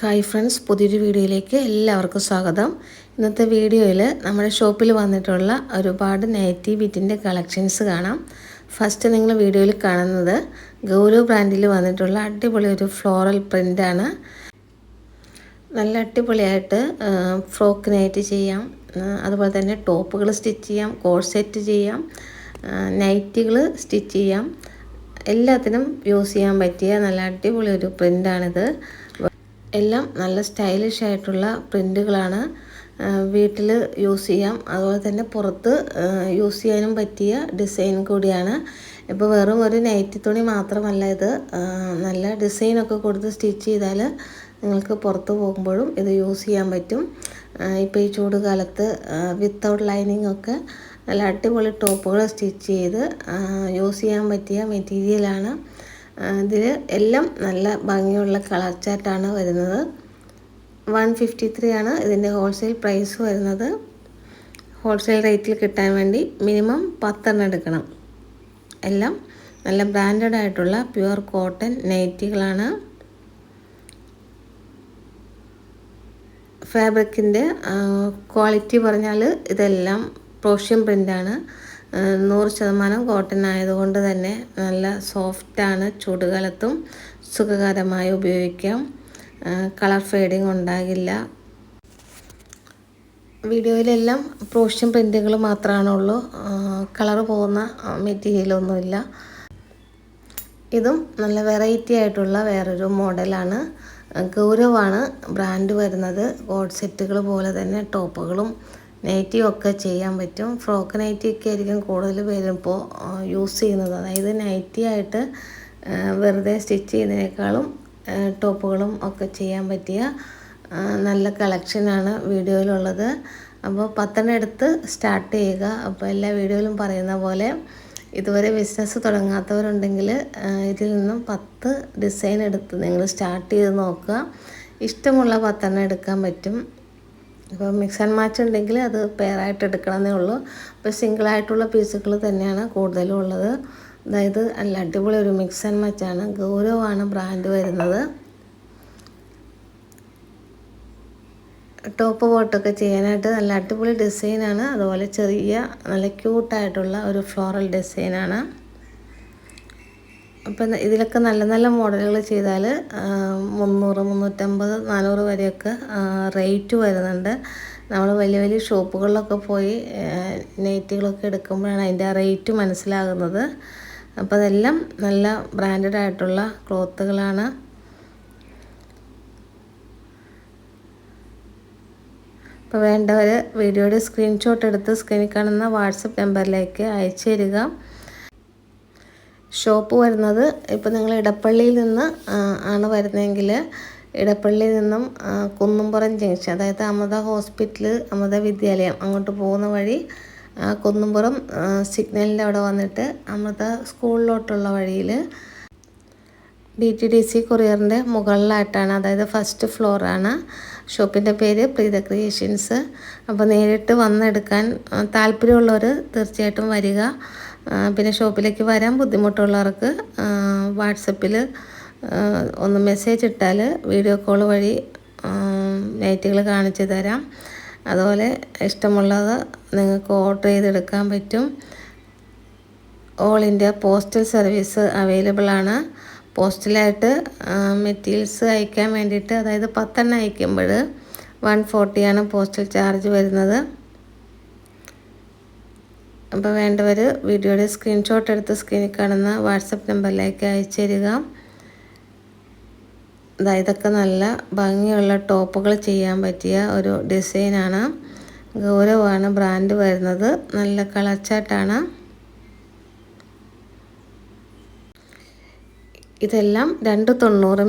Hi friends പുതിയൊരു വീഡിയോയിലേക്ക് എല്ലാവർക്കും സ്വാഗതം. ഇന്നത്തെ വീഡിയോയിൽ നമ്മുടെ ഷോപ്പിൽ വന്നിട്ടുള്ള ഒരുപാട് നൈറ്റി കളക്ഷൻസ് കാണാം. ഫസ്റ്റ് നിങ്ങൾ വീഡിയോയിൽ കാണുന്നത് ഗൗരവ് ബ്രാൻഡിൽ വന്നിട്ടുള്ള അടിപൊളി ഒരു ഫ്ലോറൽ പ്രിന്റാണ് നല്ല അടിപൊളിയായിട്ട് ഫ്രോക്ക് നൈറ്റ് ചെയ്യാം. അതുപോലെ തന്നെ ടോപ്പുകൾ സ്റ്റിച്ച് ചെയ്യാം കോഴ്സെറ്റ് ചെയ്യാം നൈറ്റികൾ സ്റ്റിച്ച് ചെയ്യാം. എല്ലാത്തിനും യൂസ് ചെയ്യാൻ പറ്റിയ നല്ല അടിപൊളി ഒരു പ്രിന്റാണിത് എല്ലാം നല്ല സ്റ്റൈലിഷ് ആയിട്ടുള്ള പ്രിന്റുകളാണ് വീട്ടിൽ യൂസ് ചെയ്യാം. അതുപോലെ തന്നെ പുറത്ത് യൂസ് ചെയ്യാനും പറ്റിയ ഡിസൈൻ കൂടിയാണ്. ഇപ്പോൾ വെറും ഒരു നൈറ്റി തുണി മാത്രമല്ല ഇത്. നല്ല ഡിസൈനൊക്കെ കൊടുത്ത് സ്റ്റിച്ച് ചെയ്താൽ നിങ്ങൾക്ക് പുറത്ത് പോകുമ്പോഴും ഇത് യൂസ് ചെയ്യാൻ പറ്റും. ഇപ്പോൾ ഈ ചൂട് കാലത്ത് വിത്തൗട്ട് ലൈനിങ് ഒക്കെ നല്ല അടിപൊളി ടോപ്പുകൾ സ്റ്റിച്ച് ചെയ്ത് യൂസ് ചെയ്യാൻ പറ്റിയ മെറ്റീരിയലാണ് ഇതിൽ എല്ലാം നല്ല ഭംഗിയുള്ള കളർ ചാർട്ടാണ് വരുന്നത്. വൺ ഫിഫ്റ്റി ത്രീ ആണ് ഇതിന്റെ ഹോൾസെയിൽ പ്രൈസ് വരുന്നത്. ഹോൾസെയിൽ റേറ്റിൽ കിട്ടാൻ വേണ്ടി മിനിമം പത്തെണ്ണം എടുക്കണം. എല്ലാം നല്ല ബ്രാൻഡഡ് ആയിട്ടുള്ള പ്യുവർ കോട്ടൺ നൈറ്റികളാണ്. ഫാബ്രിക്കിന്റെ ക്വാളിറ്റി പറഞ്ഞാൽ ഇതെല്ലാം പ്രോഷ്യൻ പ്രിന്റാണ്. നൂറ് ശതമാനം കോട്ടൺ ആയതുകൊണ്ട് തന്നെ നല്ല സോഫ്റ്റാണ് ചൂടുകാലത്തും സുഖകരമായി ഉപയോഗിക്കാം. കളർ ഫെയ്ഡിങ് ഉണ്ടാകില്ല. വീഡിയോയിലെല്ലാം പ്രോഷ്യൻ പ്രിന്റുകൾ മാത്രമാണുള്ളൂ കളർ പോകുന്ന മെറ്റീരിയലൊന്നുമില്ല ഇതും നല്ല വെറൈറ്റി ആയിട്ടുള്ള വേറൊരു മോഡലാണ്. ഗൗരവാണ് ബ്രാൻഡ് വരുന്നത്. കോഡ് സെറ്റുകൾ പോലെ തന്നെ ടോപ്പുകളും നൈറ്റിയും ഒക്കെ ചെയ്യാൻ പറ്റും. ഫ്രോക്ക് നൈറ്റി ഒക്കെ ആയിരിക്കും കൂടുതൽ പേരും ഇപ്പോൾ യൂസ് ചെയ്യുന്നത്. അതായത് നൈറ്റി ആയിട്ട് വെറുതെ സ്റ്റിച്ച് ചെയ്യുന്നതിനേക്കാളും ടോപ്പുകളും ഒക്കെ ചെയ്യാൻ പറ്റിയ നല്ല കളക്ഷനാണ് വീഡിയോയിലുള്ളത്. അപ്പോൾ പത്തെണ്ണം എടുത്ത് സ്റ്റാർട്ട് ചെയ്യുക. അപ്പോൾ എല്ലാ വീഡിയോയിലും പറയുന്ന പോലെ ഇതുവരെ ബിസിനസ് തുടങ്ങാത്തവരുണ്ടെങ്കിൽ ഇതിൽ നിന്നും പത്ത് ഡിസൈൻ എടുത്ത് നിങ്ങൾ സ്റ്റാർട്ട് ചെയ്ത് നോക്കുക. ഇഷ്ടമുള്ള പത്തെണ്ണം എടുക്കാൻ പറ്റും. ഇപ്പോൾ മിക്സ് ആൻഡ് മാച്ച് ഉണ്ടെങ്കിൽ അത് പെയറായിട്ട് എടുക്കണമെന്നേ ഉള്ളൂ. അപ്പോൾ സിംഗിളായിട്ടുള്ള പീസുകൾ തന്നെയാണ് കൂടുതലും ഉള്ളത്. അതായത് നല്ല അടിപൊളി ഒരു മിക്സ് ആൻഡ് മാച്ചാണ് ഗൗരവമാണ് ബ്രാൻഡ് വരുന്നത്. ടോപ്പ് ബോട്ടൊക്കെ ചെയ്യാനായിട്ട് നല്ല അടിപൊളി ഡിസൈനാണ് അതുപോലെ ചെറിയ നല്ല ക്യൂട്ടായിട്ടുള്ള ഒരു ഫ്ലോറൽ ഡിസൈനാണ് അപ്പം ഇതിലൊക്കെ നല്ല നല്ല മോഡലുകൾ ചെയ്താൽ മുന്നൂറ് മുന്നൂറ്റമ്പത് നാനൂറ് വരെയൊക്കെ റേറ്റ് വരുന്നുണ്ട്. നമ്മൾ വലിയ വലിയ ഷോപ്പുകളിലൊക്കെ പോയി നെയ്റ്റുകളൊക്കെ എടുക്കുമ്പോഴാണ് അതിന്റെ റേറ്റ് മനസ്സിലാകുന്നത്. അപ്പോൾ അതെല്ലാം നല്ല ബ്രാൻഡഡ് ആയിട്ടുള്ള ക്ലോത്തുകളാണ്. അപ്പോൾ വേണ്ടവർ വീഡിയോയുടെ സ്ക്രീൻഷോട്ട് എടുത്ത് സ്ക്രീനിൽ കാണുന്ന വാട്സപ്പ് നമ്പറിലേക്ക് അയച്ചു തരിക. ഷോപ്പ് വരുന്നത് ഇപ്പോൾ നിങ്ങൾ ഇടപ്പള്ളിയിൽ നിന്ന് ആണ് വരുന്നതെങ്കിൽ ഇടപ്പള്ളിയിൽ നിന്നും കുന്നുംപുറം ജംഗ്ഷൻ അതായത് അമൃത ഹോസ്പിറ്റൽ അമൃത വിദ്യാലയം അങ്ങോട്ട് പോകുന്ന വഴി കുന്നുംപുറം സിഗ്നലിന്റെ അവിടെ വന്നിട്ട് അമൃത സ്കൂളിലോട്ടുള്ള വഴിയിൽ ഡി ടി ഡി സി കൊറിയറിന്റെ മുകളിലായിട്ടാണ് അതായത് ഫസ്റ്റ് ഫ്ലോറാണ്. ഷോപ്പിന്റെ പേര് പ്രീത ക്രിയേഷൻസ്. അപ്പോൾ നേരിട്ട് വന്നെടുക്കാൻ താല്പര്യമുള്ളവർ തീർച്ചയായിട്ടും വരിക. പിന്നെ ഷോപ്പിലേക്ക് വരാൻ ബുദ്ധിമുട്ടുള്ളവർക്ക് വാട്സപ്പിൽ ഒന്ന് മെസ്സേജ് ഇട്ടാൽ വീഡിയോ കോൾ വഴി നൈറ്റുകൾ കാണിച്ചു തരാം. അതുപോലെ ഇഷ്ടമുള്ളത് നിങ്ങൾക്ക് ഓർഡർ ചെയ്തെടുക്കാൻ പറ്റും. All India postal service available ആണ്. പോസ്റ്റലായിട്ട് മെറ്റീരിയൽസ് അയക്കാൻ വേണ്ടിയിട്ട് അതായത് പത്തെണ്ണം അയക്കുമ്പോൾ വൺ ഫോർട്ടിയാണ് പോസ്റ്റൽ ചാർജ് വരുന്നത്. അപ്പോൾ വേണ്ടവർ വീഡിയോയുടെ സ്ക്രീൻഷോട്ട് എടുത്ത് സ്ക്രീനിൽ കാണുന്ന വാട്സപ്പ് നമ്പറിലേക്ക് അയച്ചു തരിക. ഇതൊക്കെ നല്ല ഭംഗിയുള്ള ടോപ്പുകൾ ചെയ്യാൻ പറ്റിയ ഒരു ഡിസൈനാണ് ഗൗരവമാണ് ബ്രാൻഡ് വരുന്നത്. നല്ല കളർ ഇതെല്ലാം രണ്ട് തൊണ്ണൂറ്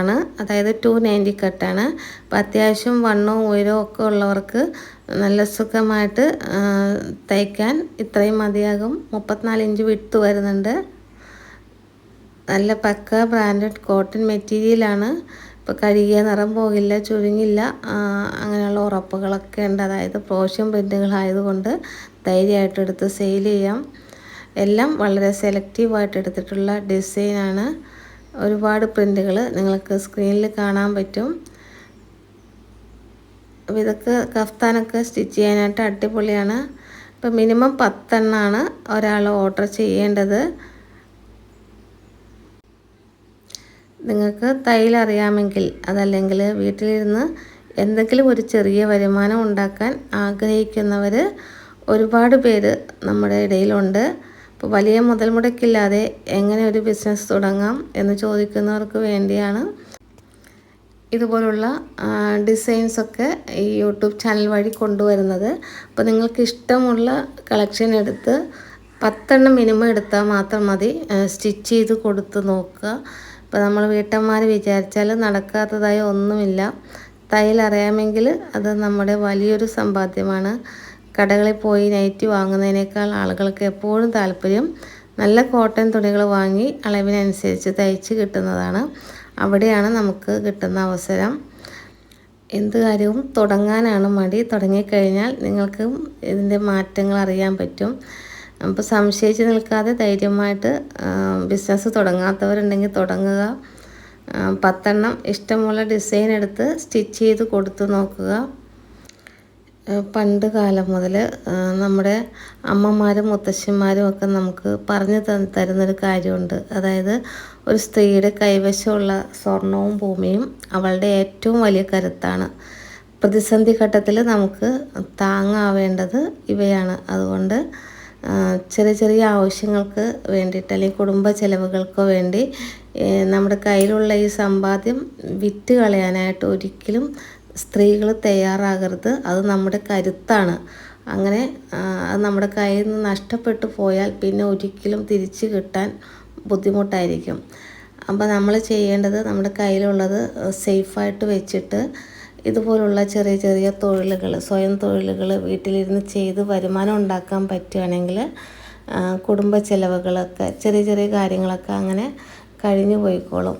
ആണ്. അതായത് ടു നയന്റി കട്ടാണ് അപ്പോൾ അത്യാവശ്യം വണ്ണവും ഉയരവും ഒക്കെ ഉള്ളവർക്ക് നല്ല സുഖമായിട്ട് തയ്ക്കാൻ ഇത്രയും മതിയാകും. മുപ്പത്തിനാല് ഇഞ്ച് വിട്ട് വരുന്നുണ്ട്. നല്ല പക്ക ബ്രാൻഡഡ് കോട്ടൺ മെറ്റീരിയലാണ് ഇപ്പോൾ കഴുകിയ നിറം പോകില്ല ചുരുങ്ങില്ല. അങ്ങനെയുള്ള ഉറപ്പുകളൊക്കെ ഉണ്ട്. അതായത് പ്രോഷ്യം പ്രിന്റുകളായതുകൊണ്ട് ധൈര്യമായിട്ട് എടുത്ത് സെയിൽ ചെയ്യാം. എല്ലാം വളരെ സെലക്റ്റീവായിട്ട് എടുത്തിട്ടുള്ള ഡിസൈനാണ് ഒരുപാട് പ്രിന്റുകൾ നിങ്ങൾക്ക് സ്ക്രീനിൽ കാണാൻ പറ്റും. അപ്പോൾ ഇതൊക്കെ കഫ്താനൊക്കെ സ്റ്റിച്ച് ചെയ്യാനായിട്ട് അടിപൊളിയാണ്. ഇപ്പം മിനിമം പത്തെണ്ണമാണ് ഒരാൾ ഓർഡർ ചെയ്യേണ്ടത്. നിങ്ങൾക്ക് തയ്യലറിയാമെങ്കിൽ അതല്ലെങ്കിൽ വീട്ടിലിരുന്ന് എന്തെങ്കിലും ഒരു ചെറിയ വരുമാനം ഉണ്ടാക്കാൻ ആഗ്രഹിക്കുന്നവർ ഒരുപാട് പേര് നമ്മുടെ ഇടയിലുണ്ട്. അപ്പോൾ വലിയ മുതൽ മുടക്കില്ലാതെ എങ്ങനെ ഒരു ബിസിനസ് തുടങ്ങാം എന്ന് ചോദിക്കുന്നവർക്ക് വേണ്ടിയാണ് ഇതുപോലുള്ള ഡിസൈൻസൊക്കെ ഈ യൂട്യൂബ് ചാനൽ വഴി കൊണ്ടുവരുന്നത്. അപ്പോൾ നിങ്ങൾക്ക് ഇഷ്ടമുള്ള കളക്ഷൻ എടുത്ത് പത്തെണ്ണം മിനിമം എടുത്താൽ മാത്രം മതി. സ്റ്റിച്ച് ചെയ്ത് കൊടുത്ത് നോക്കുക. ഇപ്പോൾ നമ്മൾ വീട്ടമ്മമാർ വിചാരിച്ചാൽ നടക്കാത്തതായി ഒന്നുമില്ല. തയ്യൽ അറിയാമെങ്കിൽ അത് നമ്മുടെ വലിയൊരു സമ്പാദ്യമാണ്. കടകളിൽ പോയി നൈറ്റി വാങ്ങുന്നതിനേക്കാൾ ആളുകൾക്ക് എപ്പോഴും താല്പര്യം നല്ല കോട്ടൺ തുണികൾ വാങ്ങി അളവിനനുസരിച്ച് തയ്ച്ച് കിട്ടുന്നതാണ്. അവിടെയാണ് നമുക്ക് കിട്ടുന്ന അവസരം. എന്ത് കാര്യവും തുടങ്ങാനാണ് മടി. തുടങ്ങിക്കഴിഞ്ഞാൽ നിങ്ങൾക്ക് ഇതിന്റെ മാറ്റങ്ങൾ അറിയാൻ പറ്റും. അപ്പോൾ സംശയിച്ച് നിൽക്കാതെ ധൈര്യമായിട്ട് ബിസിനസ് തുടങ്ങാത്തവരുണ്ടെങ്കിൽ തുടങ്ങുക. പത്തെണ്ണം ഇഷ്ടമുള്ള ഡിസൈൻ എടുത്ത് സ്റ്റിച്ച് ചെയ്ത് കൊടുത്തു നോക്കുക. പണ്ട് കാലം മുതൽ നമ്മുടെ അമ്മമാരും മുത്തശ്ശിമാരും ഒക്കെ നമുക്ക് പറഞ്ഞു തരുന്നൊരു കാര്യമുണ്ട്. അതായത് ഒരു സ്ത്രീയുടെ കൈവശമുള്ള സ്വർണവും ഭൂമിയും അവളുടെ ഏറ്റവും വലിയ കരുത്താണ്. പ്രതിസന്ധി ഘട്ടത്തിൽ നമുക്ക് താങ്ങാവേണ്ടത് ഇവയാണ്. അതുകൊണ്ട് ചെറിയ ചെറിയ ആവശ്യങ്ങൾക്ക് വേണ്ടിയിട്ട് അല്ലെങ്കിൽ കുടുംബ ചെലവുകൾക്കോ വേണ്ടി നമ്മുടെ കയ്യിലുള്ള ഈ സമ്പാദ്യം വിറ്റ് കളയാനായിട്ട് ഒരിക്കലും സ്ത്രീകൾ തയ്യാറാകരുത്. അത് നമ്മുടെ കരുത്താണ്. അങ്ങനെ അത് നമ്മുടെ കയ്യിൽ നിന്ന് നഷ്ടപ്പെട്ടു പോയാൽ പിന്നെ ഒരിക്കലും തിരിച്ചു കിട്ടാൻ ബുദ്ധിമുട്ടായിരിക്കും. അപ്പോൾ നമ്മൾ ചെയ്യേണ്ടത് നമ്മുടെ കയ്യിലുള്ളത് സേഫായിട്ട് വെച്ചിട്ട് ഇതുപോലുള്ള ചെറിയ ചെറിയ തൊഴിലുകൾ സ്വയം തൊഴിലുകൾ വീട്ടിലിരുന്ന് ചെയ്ത് വരുമാനം ഉണ്ടാക്കാൻ പറ്റുകയാണെങ്കിൽ കുടുംബ ചിലവുകളൊക്കെ ചെറിയ ചെറിയ കാര്യങ്ങളൊക്കെ അങ്ങനെ കഴിഞ്ഞു പോയിക്കോളും.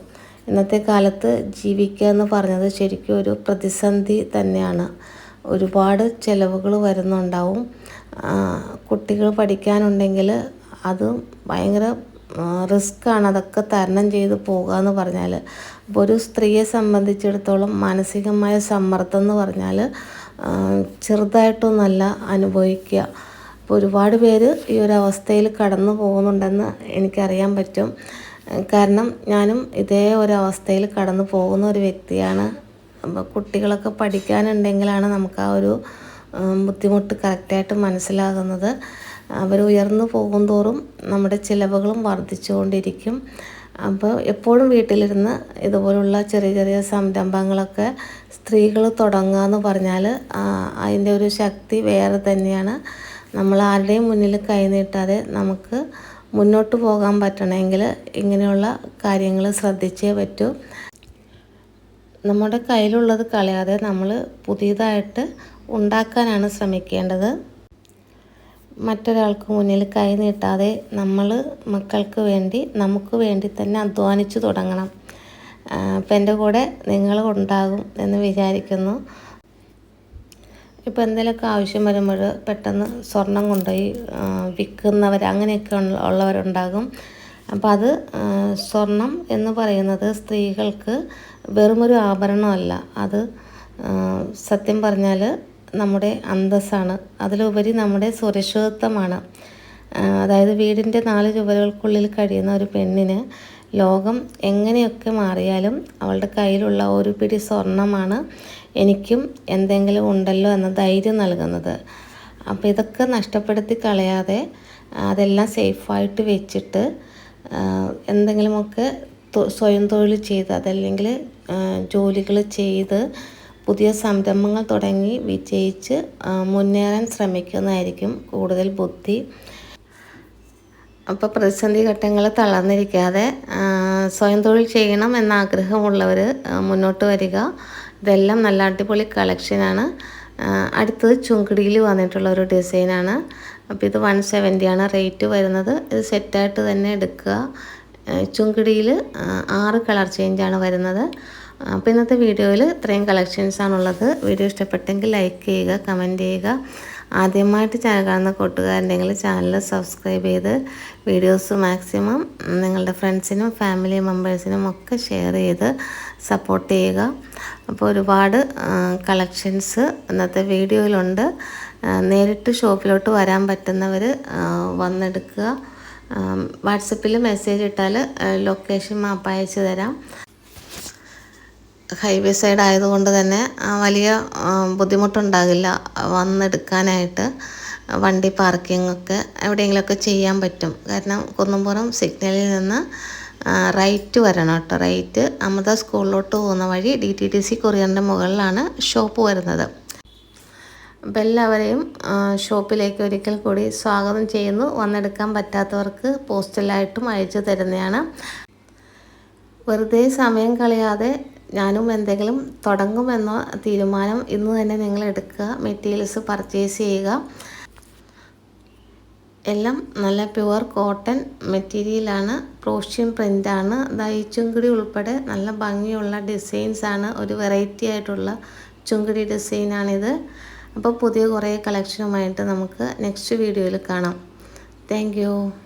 ഇന്നത്തെ കാലത്ത് ജീവിക്കുക എന്ന് പറഞ്ഞത് ശരിക്കും ഒരു പ്രതിസന്ധി തന്നെയാണ്. ഒരുപാട് ചിലവുകൾ വരുന്നുണ്ടാവും. കുട്ടികൾ പഠിക്കാനുണ്ടെങ്കിൽ അത് ഭയങ്കര റിസ്ക്കാണ് അതൊക്കെ തരണം ചെയ്ത് പോകുക എന്ന് പറഞ്ഞാൽ. അപ്പോൾ ഒരു സ്ത്രീയെ സംബന്ധിച്ചിടത്തോളം മാനസികമായ സമ്മർദ്ദം എന്ന് പറഞ്ഞാൽ ചെറുതായിട്ടൊന്നല്ല അനുഭവിക്കുക. അപ്പോൾ ഒരുപാട് പേര് ഈ ഒരു അവസ്ഥയിൽ കടന്നു പോകുന്നുണ്ടെന്ന് എനിക്കറിയാൻ പറ്റും. കാരണം ഞാനും ഇതേ ഒരു അവസ്ഥയിൽ കടന്നു പോകുന്ന ഒരു വ്യക്തിയാണ്. അപ്പോൾ കുട്ടികളൊക്കെ പഠിക്കാനുണ്ടെങ്കിലാണ് നമുക്ക് ആ ഒരു ബുദ്ധിമുട്ട് കറക്റ്റായിട്ട് മനസ്സിലാകുന്നത്. അവർ ഉയർന്നു പോകും തോറും നമ്മുടെ ചിലവുകളും വർദ്ധിച്ചുകൊണ്ടിരിക്കും. അപ്പോൾ എപ്പോഴും വീട്ടിലിരുന്ന് ഇതുപോലുള്ള ചെറിയ ചെറിയ സംരംഭങ്ങളൊക്കെ സ്ത്രീകൾ തുടങ്ങുക എന്ന് പറഞ്ഞാൽ അതിന്റെ ഒരു ശക്തി വേറെ തന്നെയാണ്. നമ്മൾ ആരുടെയും മുന്നിൽ കൈനീട്ടാതെ നമുക്ക് മുന്നോട്ട് പോകാൻ പറ്റണമെങ്കിൽ ഇങ്ങനെയുള്ള കാര്യങ്ങൾ ശ്രദ്ധിച്ചേ പറ്റൂ. നമ്മുടെ കയ്യിലുള്ളത് കളയാതെ നമ്മൾ പുതിയതായിട്ട് ഉണ്ടാക്കാനാണ് ശ്രമിക്കേണ്ടത്. മറ്റൊരാൾക്ക് മുന്നിൽ കൈ നീട്ടാതെ നമ്മൾ മക്കൾക്ക് വേണ്ടി നമുക്ക് വേണ്ടി തന്നെ അധ്വാനിച്ചു തുടങ്ങണം. അപ്പം എന്റെ കൂടെ നിങ്ങൾ ഉണ്ടാകും എന്ന് വിചാരിക്കുന്നു. ഇപ്പോൾ എന്തെങ്കിലുമൊക്കെ ആവശ്യം വരുമ്പോൾ പെട്ടെന്ന് സ്വർണം കൊണ്ടുപോയി വിൽക്കുന്നവർ അങ്ങനെയൊക്കെ ഉള്ളവരുണ്ടാകും. അപ്പോൾ അത് സ്വർണം എന്ന് പറയുന്നത് സ്ത്രീകൾക്ക് വെറുമൊരു ആഭരണമല്ല. അത് സത്യം പറഞ്ഞാൽ നമ്മുടെ അന്തസ്സാണ്. അതിലുപരി നമ്മുടെ സുരക്ഷിതത്വമാണ്. അതായത് വീടിന്റെ നാല് ചുവരുകൾക്കുള്ളിൽ കഴിയുന്ന ഒരു പെണ്ണിന് ലോകം എങ്ങനെയൊക്കെ മാറിയാലും അവളുടെ കയ്യിലുള്ള ഒരു പിടി സ്വർണമാണ് എനിക്കും എന്തെങ്കിലും ഉണ്ടല്ലോ എന്ന ധൈര്യം നൽകുന്നത്. അപ്പോൾ ഇതൊക്കെ നഷ്ടപ്പെടുത്തി കളയാതെ അതെല്ലാം സേഫായിട്ട് വെച്ചിട്ട് എന്തെങ്കിലുമൊക്കെ സ്വയം തൊഴിൽ ചെയ്ത് അതല്ലെങ്കിൽ ജോലികൾ ചെയ്ത് പുതിയ സംരംഭങ്ങൾ തുടങ്ങി വിജയിച്ച് മുന്നേറാൻ ശ്രമിക്കുന്നതായിരിക്കും കൂടുതൽ ബുദ്ധി. അപ്പോൾ പ്രതിസന്ധി ഘട്ടങ്ങൾ തളർന്നിരിക്കാതെ സ്വയം തൊഴിൽ ചെയ്യണം എന്ന ആഗ്രഹമുള്ളവർ മുന്നോട്ട് വരിക. ഇതെല്ലാം നല്ല അടിപൊളി കളക്ഷനാണ് അടുത്തത് ചുങ്കിടിയിൽ വന്നിട്ടുള്ള ഒരു ഡിസൈനാണ് അപ്പോൾ ഇത് വൺ സെവന്റിയാണ് റേറ്റ് വരുന്നത്. ഇത് സെറ്റായിട്ട് തന്നെ എടുക്കുക. ചുങ്കിടിയിൽ ആറ് കളർ ചേഞ്ചാണ് വരുന്നത്. അപ്പോൾ ഇന്നത്തെ വീഡിയോയിൽ ഇത്രയും കളക്ഷൻസാണുള്ളത് വീഡിയോ ഇഷ്ടപ്പെട്ടെങ്കിൽ ലൈക്ക് ചെയ്യുക കമന്റ് ചെയ്യുക. ആദ്യമായിട്ട് ചാനൽ കാണുന്ന കൂട്ടുകാരുണ്ടെങ്കിൽ ചാനൽ സബ്സ്ക്രൈബ് ചെയ്ത് വീഡിയോസ് മാക്സിമം നിങ്ങളുടെ ഫ്രണ്ട്സിനും ഫാമിലി മെമ്പേഴ്സിനും ഒക്കെ ഷെയർ ചെയ്ത് സപ്പോർട്ട് ചെയ്യുക. അപ്പോൾ ഒരുപാട് കളക്ഷൻസ് ഇന്നത്തെ വീഡിയോയിലുണ്ട് നേരിട്ട് ഷോപ്പിലോട്ട് വരാൻ പറ്റുന്നവർ വന്നെടുക്കുക. വാട്സപ്പിൽ മെസ്സേജ് ഇട്ടാൽ ലൊക്കേഷൻ മാപ്പ് അയച്ചു തരാം. ഹൈവേ സൈഡ് ആയതുകൊണ്ട് തന്നെ വലിയ ബുദ്ധിമുട്ടുണ്ടാകില്ല. വന്നെടുക്കാനായിട്ട് വണ്ടി പാർക്കിംഗ് ഒക്കെ എവിടെയെങ്കിലുമൊക്കെ ചെയ്യാൻ പറ്റും. കാരണം കുന്നംപുറം സിഗ്നലിൽ നിന്ന് റൈറ്റ് വരണം കേട്ടോ. റൈറ്റ് അമൃത സ്കൂളിലോട്ട് പോകുന്ന വഴി ഡി ടി ടി സി കൊറിയറിന്റെ മുകളിലാണ് ഷോപ്പ് വരുന്നത്. എല്ലാവരെയും ഷോപ്പിലേക്ക് ഒരിക്കൽ കൂടി സ്വാഗതം ചെയ്യുന്നു. വന്നെടുക്കാൻ പറ്റാത്തവർക്ക് പോസ്റ്റലായിട്ടും അയച്ചു തരുന്നതാണ്. വെറുതെ സമയം കളയാതെ ഞാനും എന്തെങ്കിലും തുടങ്ങുമെന്ന തീരുമാനം ഇന്ന് തന്നെ നിങ്ങൾ എടുക്കുക. മെറ്റീരിയൽസ് പർച്ചേസ് ചെയ്യുക. എല്ലാം നല്ല പ്യുവർ കോട്ടൺ മെറ്റീരിയലാണ് പ്രോഷ്യൻ പ്രിന്റാണ് ഈ ചുങ്കിടി ഉൾപ്പെടെ നല്ല ഭംഗിയുള്ള ഡിസൈൻസാണ് ഒരു വെറൈറ്റി ആയിട്ടുള്ള ചുങ്കിടി ഡിസൈനാണിത് അപ്പോൾ പുതിയ കുറേ കളക്ഷനുമായിട്ട് നമുക്ക് നെക്സ്റ്റ് വീഡിയോയിൽ കാണാം. താങ്ക്